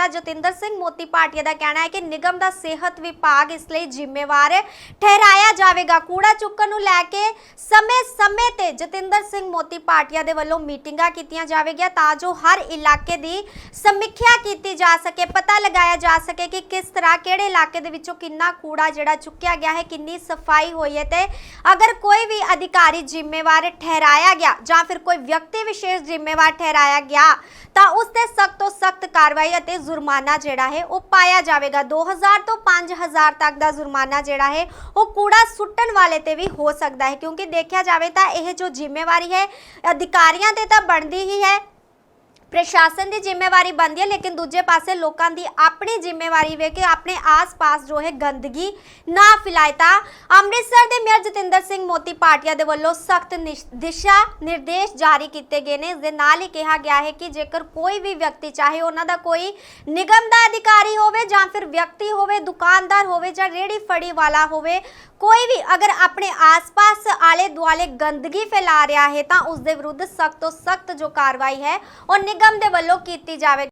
ਨੇਤਾ ਜਤਿੰਦਰ ਸਿੰਘ ਮੋਤੀ ਭਾਟੀਆ ਦਾ ਕਹਿਣਾ ਹੈ ਕਿ ਨਿਗਮ ਦਾ ਸਿਹਤ ਵਿਭਾਗ ਇਸ ਲਈ ਜ਼ਿੰਮੇਵਾਰ ਠਹਿਰਾਇਆ ਜਾਵੇਗਾ। ਕੂੜਾ ਚੁੱਕਣ ਨੂੰ ਲੈ ਕੇ ਸਮੇਂ-ਸਮੇਂ ਤੇ ਜਤਿੰਦਰ ਸਿੰਘ ਮੋਤੀ ਭਾਟੀਆ ਦੇ ਵੱਲੋਂ ਮੀਟਿੰਗਾਂ ਕੀਤੀਆਂ ਜਾਵੇਗੀਆਂ ਤਾਂ ਜੋ ਹਰ ਇਲਾਕੇ ਦੀ ਸਮੀਖਿਆ ਕੀਤੀ ਜਾ ਸਕੇ। ਪਤਾ ਲਗਾਇਆ ਜਾ ਸਕੇ ਕਿ ਕਿਸ ਤਰ੍ਹਾਂ, ਕਿਹੜੇ ਇਲਾਕੇ ਦੇ ਵਿੱਚੋਂ ਕਿੰਨਾ ਕੂੜਾ ਜਿਹੜਾ ਚੁੱਕਿਆ ਗਿਆ ਹੈ, ਕਿੰਨੀ ਸਫ਼ਾਈ ਹੋਈ ਹੈ ਤੇ ਅਗਰ ਕੋਈ ਵੀ ਅਧਿਕਾਰੀ ਜ਼ਿੰਮੇਵਾਰ ਠਹਿਰਾਇਆ ਗਿਆ ਜਾਂ ਫਿਰ ਕੋਈ ਵਿਅਕਤੀ ਵਿਸ਼ੇਸ਼ ਜ਼ਿੰਮੇਵਾਰ ਠਹਿਰਾਇਆ ਗਿਆ ਤਾਂ ਉਸ ਤੇ ਸਖਤ ਤੋਂ ਸਖਤ ਕਾਰਵਾਈ ਅਤੇ ਜੁਰਮਾਨਾ ਜਿਹੜਾ ਹੈ ਉਹ ਪਾਇਆ ਜਾਵੇਗਾ। 2000 ਤੋਂ 5000 ਤੱਕ ਦਾ ਜੁਰਮਾਨਾ ਜਿਹੜਾ ਹੈ ਉਹ ਕੂੜਾ ਸੁੱਟਣ ਵਾਲੇ ਤੇ ਵੀ ਹੋ ਸਕਦਾ ਹੈ, ਕਿਉਂਕਿ ਦੇਖਿਆ ਜਾਵੇ ਤਾਂ ਇਹ ਜੋ ਜ਼ਿੰਮੇਵਾਰੀ ਹੈ, ਅਧਿਕਾਰੀਆਂ ਤੇ ਤਾਂ ਬਣਦੀ ਹੀ ਹੈ। ਪ੍ਰਸ਼ਾਸਨ ਦੀ ਜ਼ਿੰਮੇਵਾਰੀ ਬਣਦੀ ਹੈ, ਲੇਕਿਨ ਦੂਜੇ ਪਾਸੇ ਲੋਕਾਂ ਦੀ ਆਪਣੀ ਜ਼ਿੰਮੇਵਾਰੀ ਵੇ ਕਿ ਆਪਣੇ ਆਸ-ਪਾਸ ਜੋ ਹੈ ਗੰਦਗੀ ਨਾ ਫੈਲਾਏ ਤਾਂ ਅੰਮ੍ਰਿਤਸਰ ਦੇ ਮੇਅਰ ਜਤਿੰਦਰ ਸਿੰਘ ਮੋਤੀ ਪਾਟਿਆ ਦੇ ਵੱਲੋਂ ਸਖਤ ਦਿਸ਼ਾ ਨਿਰਦੇਸ਼ ਜਾਰੀ ਕੀਤੇ ਗਏ ਨੇ। ਇਸ ਦੇ ਨਾਲ ਹੀ ਕਿਹਾ ਗਿਆ ਹੈ ਕਿ ਜੇਕਰ ਕੋਈ ਵੀ ਵਿਅਕਤੀ, ਚਾਹੇ ਉਹਨਾਂ ਦਾ ਕੋਈ ਨਿਗਮ ਦਾ ਅਧਿਕਾਰੀ ਹੋਵੇ ਜਾਂ ਫਿਰ ਵਿਅਕਤੀ ਹੋਵੇ, ਦੁਕਾਨਦਾਰ ਹੋਵੇ ਜਾਂ ਰੇੜੀ ਫੜੀ ਵਾਲਾ ਹੋਵੇ, ਕੋਈ ਵੀ ਅਗਰ ਆਪਣੇ ਆਸ-ਪਾਸ ਆਲੇ ਦੁਆਲੇ ਗੰਦਗੀ ਫੈਲਾ ਰਿਹਾ ਹੈ ਤਾਂ ਉਸ ਦੇ ਵਿਰੁੱਧ ਸਖਤ ਤੋਂ ਸਖਤ ਜੋ ਕਾਰਵਾਈ ਹੈ, ਉਹ ਨਿਗਮ ਦੇ ਵੱਲੋਂ ਕੀਤੀ ਜਾਵੇ